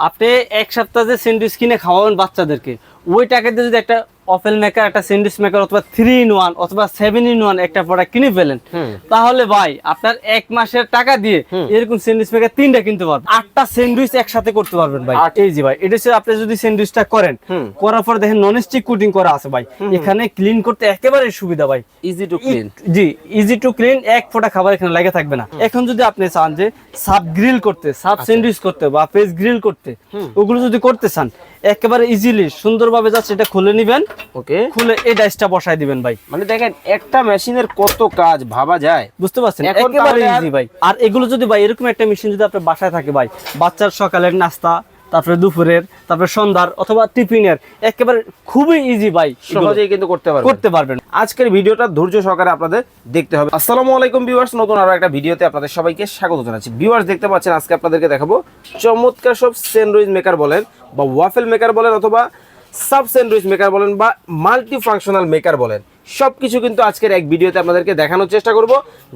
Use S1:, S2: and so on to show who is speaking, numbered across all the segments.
S1: আপনি এক সপ্তাহ যে কিনে খাওয়াবেন বাচ্চাদেরকে ওই টাকাতে যদি একটা অফেল মেকার একটা স্যান্ডউইচ মেকার অথবা থ্রি ইন ওয়ান অথবা সেভেন ইন ওয়ান একটা প্রোডাক্ট কিনে ফেলেন। তাহলে ভাই আপনার এক মাসের টাকা দিয়ে এরকম স্যান্ডউইচ মেকার তিনটা কিনতে পারবেন। আটটা স্যান্ডউইচ একসাথে করতে পারবেন ভাই। এই জি ভাই এটা হচ্ছে আপনি যদি স্যান্ডউইচটা করেন করার পর দেখেন নন স্টিক কোটিং করা আছে ভাই। এখানে ক্লিন করতে একেবারে সুবিধা ভাই।
S2: ইজি টু ক্লিন
S1: জি ইজি টু ক্লিন এক ফোঁটা খাবার এখানে লাগে থাকবে না। এখন যদি আপনি চান যে সাব গ্রিল করতে সাব স্যান্ডউইচ করতে বা পেজ গ্রিল করতে ওগুলো যদি করতে চান একেবারে ইজিলি সুন্দরভাবে যাচ্ছে এটা খুলে নিবেন।
S2: ওকে।
S1: খুলে এই ডাইসটা দিবেন ভাই।
S2: মানে দেখেন একটা মেশিনের কত কাজ ভাবা যায়।
S1: বুঝতে পারছেন? একেবারে ইজি ভাই। আর এগুলো যদি ভাই এরকম একটা মেশিন যদি আপনার বাসায় থাকে ভাই বাচ্চার সকালের নাস্তা তারপরে দুপুরের তারপরে সন্ধ্যার অথবা টিফিনের একেবারে খুবই ইজি ভাই
S2: সহজেই কিন্তু করতে পারবেন।
S1: করতে পারবেন।
S2: আজকের ভিডিওটা ধৈর্য সহকারে আপনাদের দেখতে হবে। আসসালামু আলাইকুম ভিউয়ার্স নতুন আরও একটা ভিডিওতে আপনাদের সবাইকে স্বাগত জানাচ্ছি। ভিউয়ার্স দেখতে পাচ্ছেন আজকে আপনাদেরকে দেখাবো চমৎকার সব স্যান্ডউইচ মেকার বলেন বা ওয়াফেল মেকার বলেন অথবা সাব স্যান্ডউইচ মেকার বলেন বা মাল্টি ফাংশনাল মেকার বলেন সব কিছু কিন্তু আজকের এক ভিডিওতে আপনাদেরকে দেখানোর চেষ্টা করব।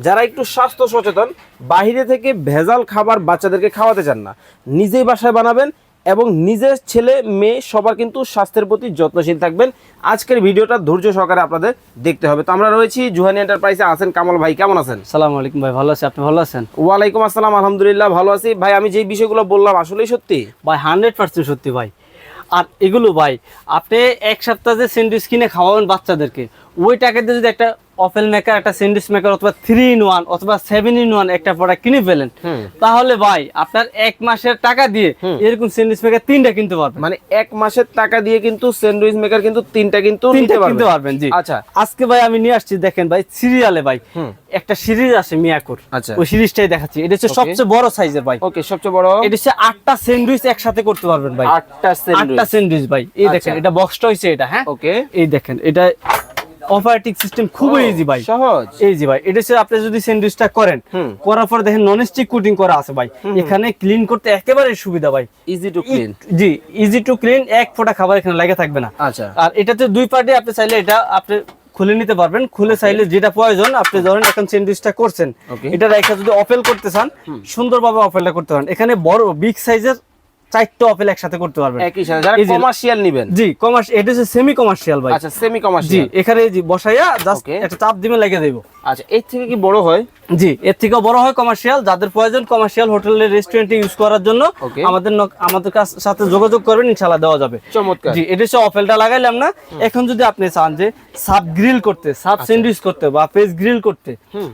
S2: যারা একটু স্বাস্থ্য সচেতন বাইরে থেকে ভেজাল খাবার বাচ্চাদেরকে খাওয়াতে চান না নিজেই বাসায় বানাবেন এবং নিজের ছেলে মেয়ে সবার কিন্তু স্বাস্থ্যের প্রতি যত্নশীল থাকবেন। আজকের ভিডিওটা ধৈর্য সহকারে আপনাদের দেখতে হবে। তো আমরা রয়েছি জুহানি এন্টারপ্রাইজে আছেন কামাল ভাই কেমন আছেন?
S1: সালাম আলাইকুম ভাই ভালো আছি আপনি ভালো আছেন?
S2: ওয়ালাইকুম আসসালাম আলহামদুলিল্লাহ ভালো আছি। ভাই আমি যেই বিষয়গুলো বললাম আসলেই সত্যি?
S1: ভাই হান্ড্রেড পার্সেন্ট সত্যি ভাই। আর এগুলো ভাই, আপনি এক সপ্তাহ যে স্যান্ডউইচ কিনে খাওয়াবেন বাচ্চাদেরকে ওই টাকাতে যদি একটা অফেল মেকার একটা স্যান্ডউইচ মেকার অথবা থ্রি ইন ওয়ান অথবা সেভেন ইন ওয়ান একটা প্রোডাক্ট কিনে ফেলেন। তাহলে ভাই আপনার এক মাসের টাকা দিয়ে এরকম স্যান্ডউইচ মেকার তিনটা কিনতে পারবেন।
S2: মানে এক মাসের টাকা দিয়ে কিন্তু স্যান্ডউইচ মেকার কিন্তু তিনটা কিন্তু
S1: তিনটা কিনতে
S2: পারবেন।
S1: জি।
S2: আচ্ছা।
S1: আজকে ভাই আমি নিয়ে আসছি দেখেন ভাই সিরিয়ালে ভাই। একটা সিরিজ আছে মিয়াকুর।
S2: আচ্ছা।
S1: ওই সিরিজটাই দেখাচ্ছি। এটা হচ্ছে সবচেয়ে বড় সাইজের ভাই।
S2: ওকে সবচেয়ে বড়।
S1: এটা হচ্ছে আটটা স্যান্ডউইচ একসাথে করতে পারবেন ভাই।
S2: আটটা স্যান্ডউইচ
S1: আটটা স্যান্ডউইচ ভাই। এই দেখেন
S2: আচ্ছা।
S1: এটা বক্সটা হইছে এটা হ্যাঁ?
S2: ওকে
S1: এই দেখেন এটা অপারেটিং সিস্টেম খুবই ইজি ভাই।
S2: সহজ।
S1: ইজি ভাই। এটা হচ্ছে আপনি যদি স্যান্ডউইচটা করেন করার পর দেখেন নন স্টিক কোটিং করা আছে ভাই। এখানে ক্লিন করতে একেবারে সুবিধা ভাই।
S2: ইজি টু ক্লিন
S1: জি ইজি টু ক্লিন এক ফোঁটা খাবার এখানে লাগে থাকবে না।
S2: আচ্ছা।
S1: আর এটাতে দুই পার্টে আপনি চাইলে এটা আপনি খুলে নিতে পারবেন। খুলে চাইলে যেটা প্রয়োজন আপনি ধরেন এখন স্যান্ডউইচটা করছেন। এটা রেখে যদি অপেল করতে চান সুন্দরভাবে অপেলটা করতে পারেন। এখানে বড় বিগ সাইজের চারটা অপেল একসাথে করতে পারবেন।
S2: একই সাথে যারা কমার্শিয়াল নেবেন।
S1: জি কমার্স এটা হচ্ছে সেমি কমার্শিয়াল ভাই।
S2: আচ্ছা সেমি
S1: জি এখানে জি বসাইয়া জাস্ট একটা চাপ দিবে লাগিয়ে দেবো।
S2: আচ্ছা এর থেকে কি বড় হয়?
S1: জি এর থেকেও বড় হয় কমার্শিয়াল যাদের প্রয়োজন কমার্শিয়াল হোটেলের রেস্টুরেন্টে ইউজ করার জন্য আমাদের আমাদের সাথে যোগাযোগ করবেন ইনশাআল্লাহ দেওয়া যাবে।
S2: চমৎকার।
S1: জি এটা হচ্ছে অফেলটা লাগাইলাম না। এখন যদি আপনি চান যে সাব গ্রিল করতে সাব
S2: আচ্ছা।
S1: স্যান্ডউইচ করতে বা পেজ গ্রিল করতে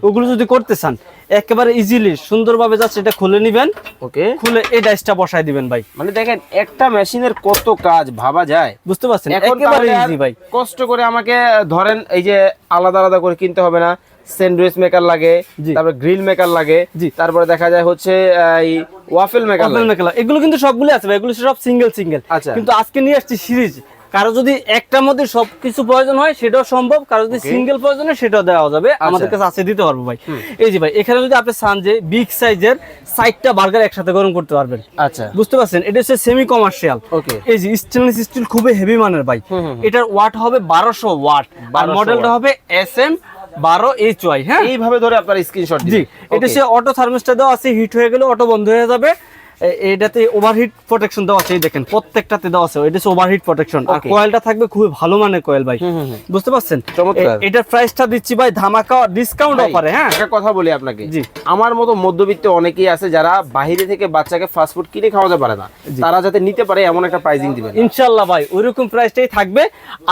S1: ওগুলো যদি করতে চান একেবারে ইজিলি সুন্দরভাবে যাচ্ছে এটা খুলে নিবেন।
S2: ওকে
S1: খুলে এই ডাইসটা বসাই দিবেন ভাই।
S2: মানে দেখেন একটা মেশিনের কত কাজ ভাবা যায়।
S1: বুঝতে পারছেন একেবারে ইজি ভাই।
S2: কষ্ট করে আমাকে ধরেন এই যে আলাদা আলাদা করে কিনতে হবে না স্যান্ডউইচ মেকার লাগে তারপর গ্রিল মেকার লাগে। তারপরে দেখা যায় হচ্ছে এই ওয়াফেল মেকার
S1: ওয়াফেল মেকার এগুলো কিন্তু সবগুলো আছে ভাই এগুলো সব সিঙ্গেল সিঙ্গেল
S2: আচ্ছা।
S1: কিন্তু আজকে নিয়ে আসছি সিরিজ। কারও যদি একটার মধ্যে সবকিছু প্রয়োজন হয় সেটাও সম্ভব। কারও যদি সিঙ্গেল প্রয়োজন হয় সেটাও দেওয়া যাবে। আমাদের কাছে আছে দিতে পারব ভাই। এই যে ভাই এখানে যদি আপনি চান যে বিগ সাইজের সাইডটা বার্গার একসাথে গরম করতে পারবেন।
S2: আচ্ছা।
S1: বুঝতে পারছেন? এটা হচ্ছে সেমি কমার্শিয়াল
S2: ওকে
S1: এই যে স্টেনলেস স্টিল খুবই হেভি মানের ভাই। এটার ওয়াট হবে বারোশো ওয়াট আর মডেলটা হবে এস এম বারো এইচ ওয়াই হ্যাঁ?
S2: এইভাবে ধরে আপনার স্ক্রিনশট
S1: জি এটা সে অটো থার্মোস্টার দেওয়া আছে হিট হয়ে গেলে অটো বন্ধ হয়ে যাবে। এটাতে ওভারহিট প্রোটেকশন দেওয়া আছে দেখেন প্রত্যেকটাতে দেওয়া আছে। এটা ওভারহিট প্রোটেকশন আর কয়েলটা থাকবে খুবই ভালো মানের কয়েল ভাই। বুঝতে পারছেন? এটার প্রাইসটা দিচ্ছি ভাই ধামাকা ডিসকাউন্ট অফারে হ্যাঁ?
S2: একটা কথা বলি আপনাকে।
S1: জি।
S2: আমার মতো মধ্যবিত্ত অনেকেই আছে যারা বাইরে থেকে বাচ্চাকে ফাস্ট ফুড কিনে খাওয়াতে পারে না। তারা যাতে নিতে পারে এমন একটা প্রাইজিং দিবেন।
S1: ইনশাল্লাহ ভাই ওইরকম প্রাইসটাই থাকবে।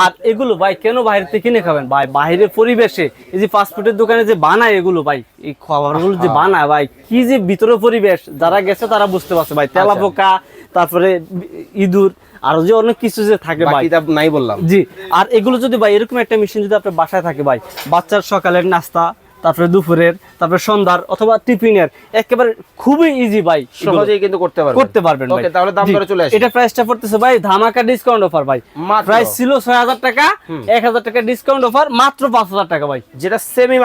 S1: আর এগুলো ভাই কেন বাইরে থেকে কিনে খাবেন? ভাই বাইরের পরিবেশে এই যে ফাস্টফুডের দোকানে যে বানায় এগুলো ভাই এই খাবারগুলো যে বানায় ভাই কি যে ভিতরে পরিবেশ যারা গেছে তারা বুঝতে পারছে ভাই তেলা
S2: আচ্ছা।
S1: পোকা তারপরে ইঁদুর আরও যে অনেক কিছু যে থাকে ভাই
S2: নাই বললাম
S1: জি আর এগুলো যদি ভাই এরকম একটা মেশিন যদি আপনার বাসায় থাকে ভাই বাচ্চার সকালের নাস্তা তারপরে দুপুরের তারপরে সন্ধ্যার অথবা টিফিনের একেবারে খুবই ইজি ভাই।
S2: সহজেই কিন্তু করতে পারবেন।
S1: করতে পারবেন ভাই।
S2: ওকে তাহলে দাম দরে চলে আসি।
S1: এটা প্রাইসটা পড়তেছে ভাই ধামাকা ডিসকাউন্ট অফার ভাই। প্রাইস ছিল 6000 টাকা 1000 টাকা ডিসকাউন্ট অফার মাত্র 5000 টাকা ভাই।
S2: যেটা semi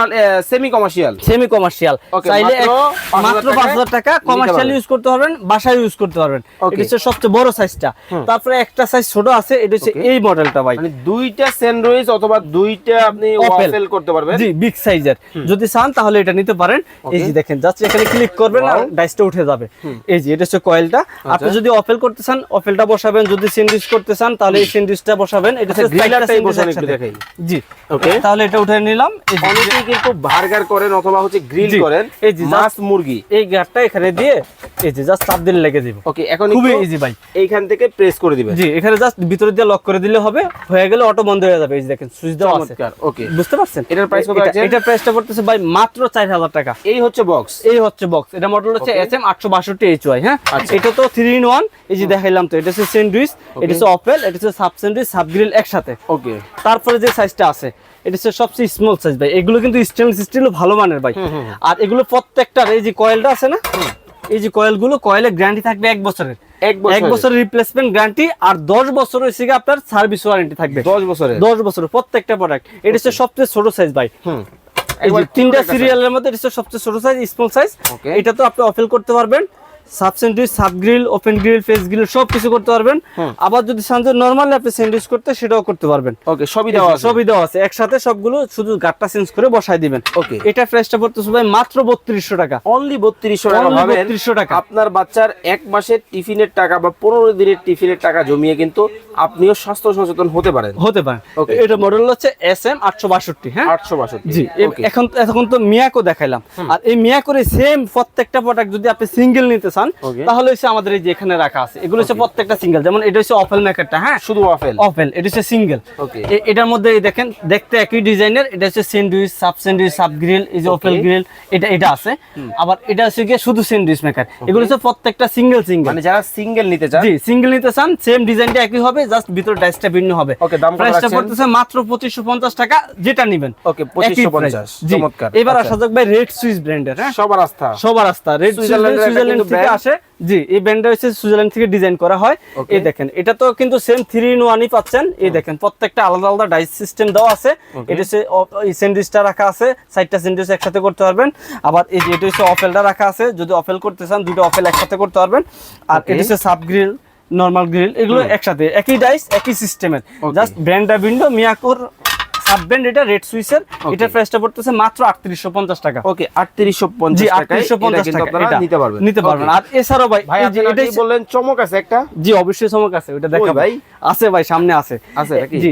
S2: semi commercial
S1: semi commercial চাইলে
S2: মাত্র
S1: এক-
S2: 5000
S1: মাত্র
S2: টাকায়
S1: 5000 টাকা কমার্শিয়াল ইউজ করতে পারবেন বাসায় ইউজ করতে পারবেন। এটা হচ্ছে সবচেয়ে বড় সাইজটা তারপরে একটা সাইজ ছোট আছে এটা হচ্ছে এই মডেলটা ভাই।
S2: মানে দুইটা স্যান্ডউইচ অথবা দুইটা আপনি ওয়াফেল করতে পারবেন।
S1: জি বিগ সাইজের যদি চান তাহলে এটা নিতে পারেন। এই যে দেখেন জাস্ট এখানে ক্লিক করবেন আর
S2: আচ্ছা।
S1: ডাইসটা উঠে যাবে। এই যে এটা হচ্ছে কয়েলটা আপনি যদি অফেল করতে চান অফেলটা বসাবেন। যদি স্যান্ডউইচ করতে চান তাহলে এই স্যান্ডউইচটা বসাবেন। এটা
S2: আচ্ছা,
S1: হচ্ছে
S2: গ্রিলারটাই বসান একটু দেখাই।
S1: জি।
S2: Okay.
S1: তাহলে এটা উঠে নিলাম।
S2: অনেকেই কিন্তু বার্গার করেন অথবা হচ্ছে গ্রিল করেন
S1: এই যে
S2: মাছ মুরগি।
S1: এই গ্যাপটা এখানে দিয়ে এই যে জাস্ট চাপ দিলে লেগে দিব
S2: ওকে এখন
S1: খুবই ইজি ভাই।
S2: এইখান থেকে প্রেস করে দিবেন।
S1: জি এখানে জাস্ট ভিতরে দিয়ে লক করে দিলে হবে। হয়ে গেলে অটো বন্ধ হয়ে যাবে। এই যে দেখেন সুইচ দেওয়া আছে।
S2: ওকে
S1: বুঝতে পারছেন?
S2: এটার price কত
S1: এটা-
S2: আছে?
S1: এটার প্রাইসটা পড়তেছে ভাই মাত্র চার হাজার টাকা।
S2: এই হচ্ছে বক্স
S1: এই হচ্ছে বক্স এটা মডেল হচ্ছে এস এম আটশো বাষট্টি এইচ ওয়াই হ্যাঁ?
S2: আচ্ছা।
S1: এটা তো থ্রি ইন ওয়ান এই যে দেখাইলাম তো এটা হচ্ছে স্যান্ডউইচ এটা হচ্ছে অপেল এটা হচ্ছে সাব স্যান্ডউইচ সাব গ্রিল একসাথে।
S2: ওকে
S1: তারপরে যে সাইজটা আছে এটা হচ্ছে সবচেয়ে স্মল সাইজ ভাই। এগুলো কিন্তু স্টেনলেস স্টিল ভালো মানের ভাই। আর এগুলো প্রত্যেকটার এই যে কয়েলটা আছে না এই যে কয়েলগুলো কয়েলের গ্যারান্টি থাকবে এক বছরের।
S2: এক বছরের?
S1: রিপ্লেসমেন্ট গ্যারান্টি আর দশ বছর হচ্ছে আপনার সার্ভিস ওয়ারেন্টি থাকবে।
S2: দশ বছরের।
S1: দশ বছরের প্রত্যেকটা প্রোডাক্ট এটা হচ্ছে সবচেয়ে ছোট সাইজ ভাই। এই যে তিনটা সিরিয়ালের মধ্যে এটা সবচেয়ে ছোট সাইজ স্মল সাইজ এটা তো আপনি অফেল করতে পারবেন। Sub sandwich sub grill open grill face grill সব কিছু করতে পারবেন। আবার যদি চান যে নর্মালি আপনি স্যান্ডউইচ করতে সেটাও করতে পারবেন।
S2: ওকে সবই দেওয়া আছে।
S1: সবই দেওয়া আছে। একসাথে সবগুলো শুধু গাটটা চেঞ্জ করে বসাই দিবেন।
S2: Okay.
S1: এটা প্রাইসটা পড়তেছে ভাই মাত্র বত্রিশশো টাকা।
S2: অনলি বত্রিশশো টাকা ভাবেন
S1: 3200 টাকা।
S2: আপনার বাচ্চার এক মাসের টিফিনের টাকা বা পনেরো দিনের টিফিনের টাকা জমিয়ে কিন্তু আপনিও স্বাস্থ্য সচেতন হতে পারেন।
S1: হতে পারে
S2: Okay.
S1: এটা মডেল হচ্ছে এস এম আটশো বাষট্টি হ্যাঁ?
S2: আটশো বাষট্টি।
S1: জি এ- এখন এখন তো মিয়াকো দেখাইলাম। আর এই মিয়াকোর সেম প্রত্যেকটা প্রোডাক্ট যদি আপনি সিঙ্গেল নিতে চান তাহলে হচ্ছে আমাদের এই যে এখানে রাখা আছে এগুলো হচ্ছে প্রত্যেকটা সিঙ্গেল যেমন এটা হচ্ছে অফেল মেকারটা হ্যাঁ?
S2: শুধু ওয়াফেল
S1: অফেল এটা হচ্ছে সিঙ্গেল. এটার মধ্যে দেখেন দেখতে একই ডিজাইনের এটা হচ্ছে sandwich sub sandwich sub grill এই যে অফেল গ্রিল এটা এটা আছে। আবার এটা হচ্ছে গিয়ে শুধু স্যান্ডউইচ মেকার এগুলো হচ্ছে প্রত্যেকটা সিঙ্গেল সিঙ্গেল
S2: মানে যারা সিঙ্গেল নিতে চান?
S1: জি সিঙ্গেল নিতে চান সেম ডিজাইনটা একই হবে জাস্ট ভিতর ডাইসটা ভিন্ন হবে।
S2: Okay, দাম কত
S1: প্রাইসটা পড়তেছে মাত্র 2550 টাকা যেটা নেবেন।
S2: Okay, 2550
S1: জি।
S2: চমৎকার।
S1: এবার
S2: আচ্ছা।
S1: আসা যাক ভাই রেড সুইস ব্র্যান্ডের হ্যাঁ?
S2: সবার আস্থা।
S1: সবার রাস্তা রেড সুইজারল্যান্ড
S2: কিন্তু
S1: থেকে আসে। জি এই হচ্ছে সুইজারল্যান্ড থেকে ডিজাইন করা হয়। এই দেখেন এটা তো কিন্তু সেম থ্রি ইন ওয়ানই পাচ্ছেন। এই দেখেন প্রত্যেকটা আলাদা আলাদা ডাইস সিস্টেম দেওয়া আছে। এটা হচ্ছে স্যান্ডউইচটা রাখা আছে সাইডটা স্যান্ডউইচ একসাথে করতে পারবেন। আবার এই যে এটা হচ্ছে অফেলটা রাখা আছে যদি অফেল করতে চান দুটো অফেল একসাথে করতে পারবেন। আর এটা হচ্ছে সাব গ্রিল নর্মাল গ্রিল এগুলো একসাথে একই ডাইস একই সিস্টেমের। জাস্ট ব্র্যান্ডটা ভিন্ডো মিয়াকোর সাব ব্র্যান্ড এটা রেড সুইসের প্রাইসটা পড়তেছে মাত্র আটত্রিশশো পঞ্চাশ টাকা।
S2: ওকে
S1: টাকা
S2: আপনারা নিতে পারবেন।
S1: নিতে পারবেন। আর এছাড়াও ভাই
S2: ভাই
S1: এটাই-
S2: বললেন চমক আছে একটা?
S1: জি অবশ্যই চমক আছে ওটা
S2: ভাই?
S1: আছে ভাই সামনে আছে।
S2: আছে নাকি?
S1: জি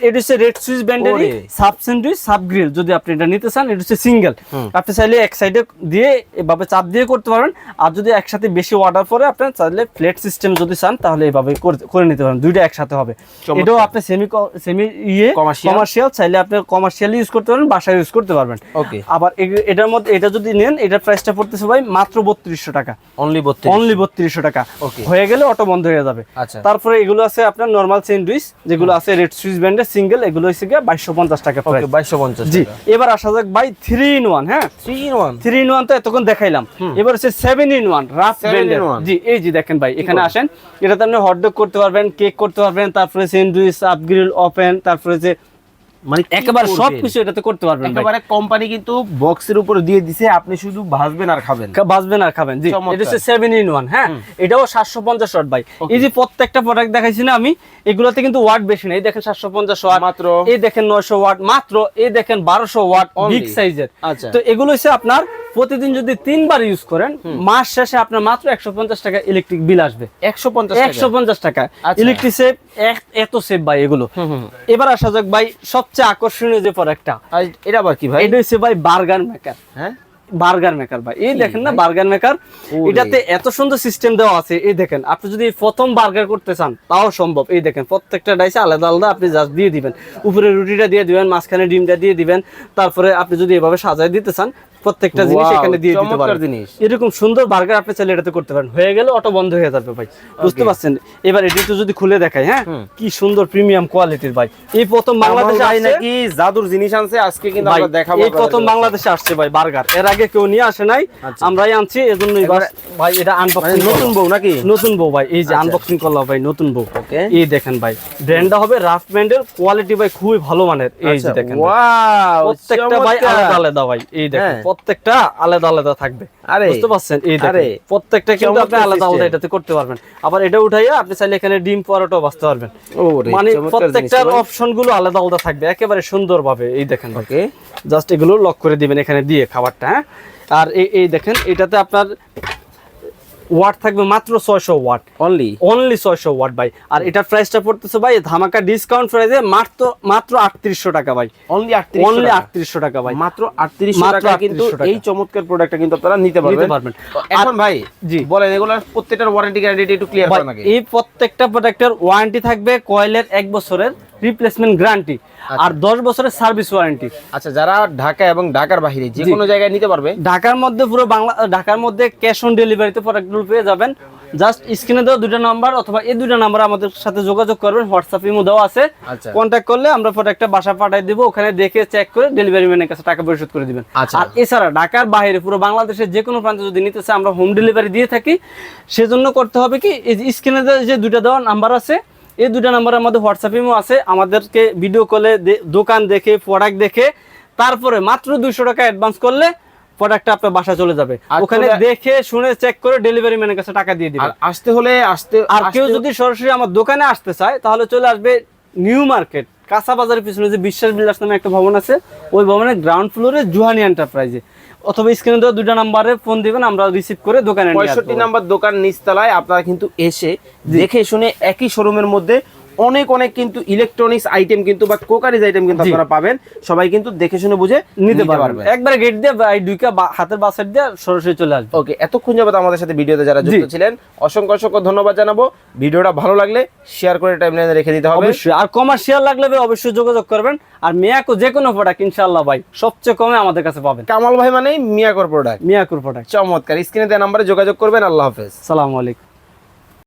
S1: এটা হচ্ছে রেড ব্র্যান্ডেরই সাব স্যান্ডউইচ সাব গ্রিল যদি আপনি এটা নিতে চান এটা হচ্ছে সিঙ্গেল আপনি চাইলে এক সাইডে দিয়ে এভাবে চাপ দিয়ে করতে পারবেন। আর যদি একসাথে বেশি অর্ডার পরে আপনি চাইলে প্লেট সিস্টেম যদি চান তাহলে এভাবে করে- করে নিতে পারেন। দুইটা একসাথে হবে। এটাও আপনি সেমি সেমি ইয়ে কমার্শিয়াল চাইলে আপনি কমার্শিয়ালি ইউজ করতে পারবেন বাসায় ইউজ করতে পারবেন।
S2: ওকে
S1: আবার এটার মধ্যে এটা যদি নেন এটার প্রাইসটা পড়তেছে ভাই মাত্র বত্রিশশো টাকা।
S2: অনলি বত্রিশ
S1: অনলি বত্রিশশো টাকা. হয়ে গেলে অটো বন্ধ হয়ে যাবে।
S2: আচ্ছা।
S1: তারপরে এগুলো আছে আপনার নর্মাল স্যান্ডউইচ যেগুলো আছে রেড সুইচ ব্র্যান্ডের সিঙ্গেল এগুলো হচ্ছে গিয়ে বাইশশো পঞ্চাশ টাকা
S2: ওকে বাইশশো পঞ্চাশ
S1: জি এবার আসা যাক ভাই থ্রি ইন ওয়ান হ্যাঁ?
S2: Three in one
S1: three in one তো এতক্ষণ দেখাইলাম। এবার হচ্ছে সেভেন ইন ওয়ান রাফ ব্র্যান্ডের জি এই যে দেখেন ভাই এখানে আসেন। এটাতে আপনি হটডগ করতে পারবেন কেক করতে পারবেন তারপরে স্যান্ডউইচ আপগ্রিল ওপেন তারপরে যে
S2: মানে
S1: একেবারে
S2: করবেন?
S1: এটাতে করতে পারবেন
S2: একেবারে কোম্পানি কিন্তু বক্সের উপরে দিয়ে দিছে আপনি শুধু ভাজবেন আর খাবেন।
S1: কা- আর খাবেন জি। এটা হচ্ছে সেভেন ইন ওয়ান হ্যাঁ? এটাও সাতশো পঞ্চাশ ওয়াট ভাই। এই যে প্রত্যেকটা প্রোডাক্ট দেখাইছি না আমি এগুলোতে কিন্তু ওয়াট বেশি নেই। এই দেখেন সাতশো পঞ্চাশ ওয়াট
S2: মাত্র।
S1: এই দেখেন নয়শো ওয়াট মাত্র এই দেখেন বারোশো ওয়াট বিগ সাইজের
S2: আচ্ছা।
S1: তো এগুলো হচ্ছে আপনার প্রতিদিন যদি তিনবার ইউজ করেন মাস শেষে আপনার মাত্র একশো পঞ্চাশ টাকা ইলেকট্রিক বিল আসবে।
S2: একশো পঞ্চাশ
S1: একশো পঞ্চাশ টাকা।
S2: আচ্ছা।
S1: ইলেকট্রিক সেভ এত সেভ ভাই এগুলো। এবার আসা যাক ভাই সবচেয়ে আকর্ষণীয় যে প্রোডাক্টটা
S2: এটা আবার কি ভাই?
S1: এটা হচ্ছে ভাই বার্গার মেকার
S2: হ্যাঁ?
S1: বার্গার মেকার ভাই। এই দেখেন না বার্গার মেকার এটাতে এত সুন্দর সিস্টেম দেওয়া আছে। এই দেখেন আপনি যদি প্রথম বার্গার করতে চান তাও সম্ভব। এই দেখেন প্রত্যেকটা ডাইসে আলাদা আলাদা আপনি জাস্ট দিয়ে দিবেন। উপরে রুটিটা দিয়ে দিবেন মাঝখানে ডিমটা দিয়ে দিবেন। তারপরে আপনি যদি এভাবে সাজায় দিতে চান প্রত্যেকটা জিনিস এখানে দিয়ে দিতে পারেন।
S2: জিনিস।
S1: এরকম সুন্দর বার্গার আপনি চাইলে এটাতে করতে পারেন। হয়ে গেলে অটো বন্ধ হয়ে যাবে ভাই। বুঝতে পারছেন? এবার এটি তো যদি খুলে দেখাই হ্যাঁ? কি সুন্দর প্রিমিয়াম কোয়ালিটির ভাই। এই প্রথম
S2: বাংলাদেশে
S1: আসছে-
S2: নাকি জাদুর জিনিস আনছে আজকে কিন্তু আমরা দেখাবো
S1: এই প্রথম বাংলাদেশে আসছে ভাই বার্গার। এর আগে কেউ নিয়ে আসে নাই।
S2: আচ্ছা।
S1: আমরাই আনছি এজন্যই বাস- ভাই এটা
S2: মানে
S1: আনবক্সিং
S2: নতুন বউ নাকি?
S1: নতুন বউ ভাই এই যে
S2: আচ্ছা।
S1: আনবক্সিং করলাম ভাই নতুন বউ।
S2: Okay.
S1: এই দেখেন ভাই ব্র্যান্ডটা হবে রাফ ব্র্যান্ডের কোয়ালিটি ভাই খুবই ভালো মানের। এই যে
S2: আচ্ছা,
S1: দেখেন ভাই।
S2: ওয়াও
S1: প্রত্যেকটা ভাই আলাদা আলাদা ভাই এই দেখেন
S2: হ্যাঁ।
S1: প্রত্যেকটা আলাদা আলাদা থাকবে।
S2: আরে
S1: বুঝতে পারছেন? এই
S2: আরে
S1: প্রত্যেকটা কিন্তু আপনি আলাদা আলাদা এটাতে করতে পারবেন। আবার এটা উঠাইয়া আপনি চাইলে এখানে ডিম পরোটাও বাঁচতে পারবেন। মানে প্রত্যেকটার অপশনগুলো আলাদা আলাদা থাকবে একেবারে সুন্দরভাবে। এই দেখেন
S2: ওকে।
S1: জাস্ট এগুলো লক করে দিবেন এখানে দিয়ে খাবারটা হ্যাঁ? আর এই দেখেন এটাতে আপনার ওয়াট থাকবে মাত্র ছয়শো ওয়াট।
S2: অনলি
S1: অনলি ছয়শো ওয়াট ভাই। আর এটার প্রাইসটা পড়তেছে ভাই ধামাকা ডিসকাউন্ট প্রাইসে মাত্র মাত্র আটত্রিশশো টাকা ভাই।
S2: অনলি
S1: অনলি আটত্রিশশো টাকা ভাই।
S2: মাত্র 38
S1: মাত্র
S2: টাকা কিন্তু এই চমৎকার প্রোডাক্টটা কিন্তু আপনারা নিতে পারবেন।
S1: পারবেন।
S2: এখন ভাই
S1: জি।
S2: বলেন এগুলার প্রত্যেকটার ওয়ারেন্টি গ্যারান্টি একটু ক্লিয়ার করেন আগে।
S1: এই প্রত্যেকটা প্রোডাক্টের ওয়ারেন্টি থাকবে কয়েলের এক বছরের। রিপ্লেসমেন্ট গ্যারান্টি আর দশ বছরের সার্ভিস ওয়ারেন্টি
S2: আচ্ছা যারা ঢাকা এবং ঢাকার বাইরে যে কোনো জায়গায় নিতে পারবে?
S1: ঢাকার মধ্যে পুরো বাংলা ঢাকার মধ্যে ক্যাশ অন ডেলিভারিতে প্রোডাক্টগুলো পেয়ে যাবেন। জাস্ট স্ক্রিনে দেওয়া দুটো নাম্বার অথবা এই দুটো নাম্বার আমাদের সাথে যোগাযোগ করবেন হোয়াটসঅ্যাপ ইমো দেওয়া আছে।
S2: আচ্ছা।
S1: কন্ট্যাক্ট করলে আমরা প্রোডাক্টটা বাসা পাঠিয়ে দিব ওখানে দেখে চেক করে ডেলিভারি ম্যানের কাছে টাকা পরিশোধ করে দিবেন।
S2: আচ্ছা।
S1: আর এছাড়া ঢাকার বাইরে পুরো বাংলাদেশের যে কোনো প্রান্তে যদি নিতে চায় আমরা হোম ডেলিভারি দিয়ে থাকি। সেজন্য করতে হবে কি এই যে স্ক্রিনে যে দুটো দেওয়া নাম্বার আছে এই দুটো নাম্বার আমাদের হোয়াটসঅ্যাপ ইমো আছে আমাদেরকে ভিডিও কলে দোকান দেখে প্রোডাক্ট দেখে তারপরে মাত্র দুইশো টাকা অ্যাডভান্স করলে প্রোডাক্টটা আপনার বাসা চলে যাবে। ওখানে দেখে শুনে চেক করে ডেলিভারি ম্যানের কাছে টাকা দিয়ে দিবে।
S2: আসতে হলে আসতে
S1: আর কেউ যদি সরাসরি আমার দোকানে আসতে চায় তাহলে চলে আসবে নিউ মার্কেট কাঁচা বাজারের পিছনে যে বিশ্বাস বিলাস নামে একটা ভবন আছে ওই ভবনের গ্রাউন্ড ফ্লোরে জুহানি এন্টারপ্রাইজে অথবা স্ক্রিনে দেওয়া দুইটা নাম্বারে ফোন দিবেন আমরা রিসিভ করে দোকানে নিয়ে আসব।
S2: পঁয়ষট্টি নাম্বার দোকান নিচতলায় আপনারা কিন্তু এসে দেখে শুনে একই শোরুমের মধ্যে অনেক অনেক কিন্তু ইলেকট্রনিক্স আইটেম কিন্তু বা কোকারিজ আইটেম কিন্তু আপনারা পাবেন। সবাই কিন্তু দেখে শুনে বুঝে
S1: নিতে পারবেন একবারে গেট দিয়ে দুইটা হাতের বাসার দিয়ে সরাসরি চলে আসবে।
S2: ওকে এতক্ষণ যাবত আমাদের সাথে ভিডিওতে যারা যুক্ত ছিলেন অসংখ্য অসংখ্য ধন্যবাদ জানাব। ভিডিওটা ভালো লাগলে শেয়ার করে টাইমলাইনে রেখে দিতে হবে।
S1: অবশ্যই আর কমার্শিয়াল লাগলে অবশ্যই যোগাযোগ করবেন। আর মিয়াকো যে কোনো প্রোডাক্ট ইনশাআল্লাহ ভাই সবচেয়ে কমে আমাদের কাছে পাবেন।
S2: কামাল ভাই মানেই মিয়াকর প্রোডাক্ট
S1: মিয়াকুর প্রোডাক্ট
S2: চমৎকার স্ক্রিনে দেওয়া নাম্বারে যোগাযোগ করবেন। আল্লাহ হাফেজ।
S1: সালামু আলাইকুম।